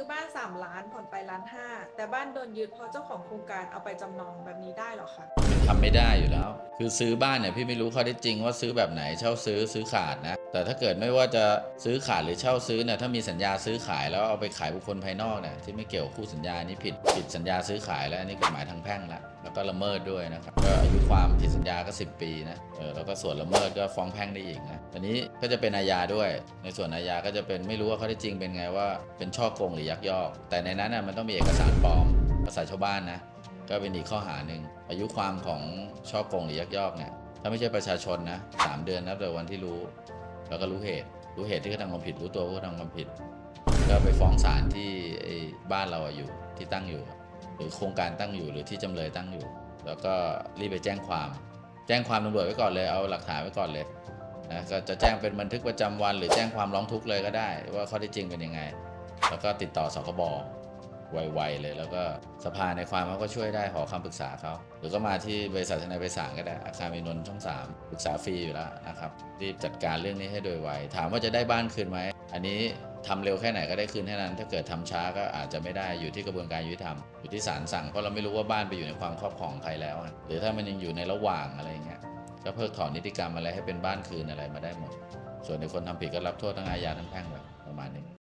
อบ้าน 3 ล้านผ่อนไปล้านห้าแต่บ้านโดนยึดเพราะเจ้าของโครงการเอาไปจำนองแบบนี้ได้หรอคะทำไม่ได้อยู่แล้ว คือซื้อบ้านเนี่ยพี่ไม่รู้ข้อเท็จจริงว่าซื้อแบบไหนเช่าซื้อซื้อขาดนะ แต่ถ้าเกิดไม่ว่าจะซื้อขาดหรือเช่าซื้อเนี่ยถ้ามีสัญญาซื้อขายแล้วเอาไปขายบุคคลภายนอกเนี่ยที่ไม่เกี่ยวกับคู่สัญญานี่ผิดผิดสัญญาซื้อขายแล้วอันนี้กฎหมายทางแพ่งละ แล้วก็ละเมิดด้วยนะครับก็อายุความผิดสัญญาก็ 10 ปีนะเออแล้วก็ส่วนละเมิดก็ฟ้องแพ่งได้อีกนะอันนี้ก็จะเป็นอาญาด้วย ในส่วนอาญาก็จะเป็นไม่รู้ว่าข้อเท็จจริงเป็นไงว่าเป็นช่อโกงหรือยักยอก แต่ในนั้นน่ะมันต้องมีเอกสารปลอมภาษาชาวบ้านนะก็เป็นอีกข้อหาหนึ่งอายุความของช่อโกงหรือยักยอกเนี่ยถ้าไม่ใช่ประชาชนนะสามเดือนนับแต่วันที่รู้ แล้วก็รู้เหตุ รู้เหตุที่เขาทำความผิด รู้ตัวว่าเขาทำความผิด ก็ไปฟ้องศาลที่ไอ้บ้านเราอะอยู่ที่ตั้งอยู่ หรือโครงการตั้งอยู่หรือที่จำเลยตั้งอยู่ แล้วก็รีบไปแจ้งความ แจ้งความตำรวจไว้ก่อนเลยเอาหลักฐานไว้ก่อนเลยนะก็จะแจ้งเป็นบันทึกประจำวัน หรือแจ้งความร้องทุกข์เลยก็ได้ ว่าข้อท็จจริงเป็นยังไง แล้วก็ติดต่อสคบไวๆเลย แล้วก็สภาในความเขาก็ช่วยได้ขอคำปรึกษาเขาหรือก็มาที่บริษัททนายไพศาลก็ได้อาคารมีนนท์ช่อง3ปรึกษาฟรีอยู่แล้วนะครับรีบจัดการเรื่องนี้ให้โดยไวถามว่าจะได้บ้านคืนไหมอันนี้ ทำเร็วแค่ไหนก็ได้คืนแค่นั้น ถ้าเกิดทำช้าก็อาจจะไม่ได้อยู่ที่กระบวนการยุติธรรมอยู่ที่ศาลสั่งเพราะเราไม่รู้ว่าบ้านไปอยู่ในความครอบครองใครแล้ว หรือถ้ามันยังอยู่ในระหว่างอะไรอย่างเงี้ยก็เพิกถอนนิติกรรมอะไรให้เป็นบ้านคืนอะไรมาได้หมด ส่วนในคนทำผิดก็รับโทษทั้งอาญาทั้งแพ่งแบบประมาณนี้